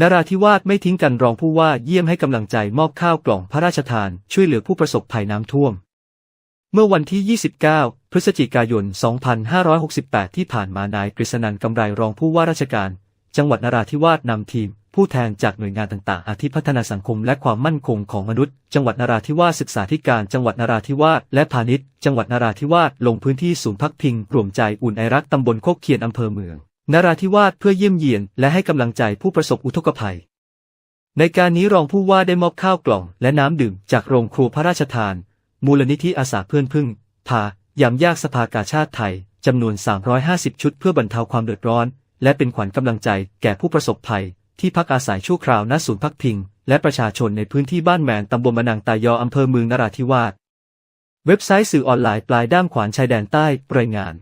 นราธิวาสไม่ทิ้งกันรองผู้ว่าเยี่ยมให้กำลังใจมอบข้าวกล่องพระราชทานช่วยเหลือผู้ประสบภัยน้ำท่วม เมื่อวันที่ 29 พฤศจิกายน 2568 ที่ผ่านมานายกฤษณันกำไรรองผู้ว่าราชการ จังหวัดนราธิวาสนำทีม ผู้แทนจากหน่วยงานต่างๆ อาทิพัฒนาสังคมและความมั่นคงของมนุษย์ จังหวัดนราธิวาสศึกษาธิการจังหวัดนราธิวาสและพาณิชย์จังหวัดนราธิวาสลงพื้นที่ศูนย์พักพิงรวมใจอุ่นไอรักตำบลโคกเคียนอำเภอเมือง นราธิวาสเพื่อเยี่ยมเยียนและให้กำลังใจผู้ประสบอุทกภัย ในการนี้รองผู้ว่าได้มอบข้าวกล่องและน้ำดื่มจากโรงครัวพระราชทาน มูลนิธิอาสาเพื่อนพึ่ง พายามยากสภากาชาติไทยจำนวน 350 ชุดเพื่อบรรเทาความเดือดร้อน และเป็นขวัญกำลังใจแก่ผู้ประสบภัย ที่พักอาศัยชั่วคราวณศูนย์พักพิง และประชาชนในพื้นที่บ้านแมนตำบลมะนางตายออำเภอเมืองนราธิวาสเว็บไซต์สื่อออนไลน์ปลายด้ามขวานชายแดนใต้รายงาน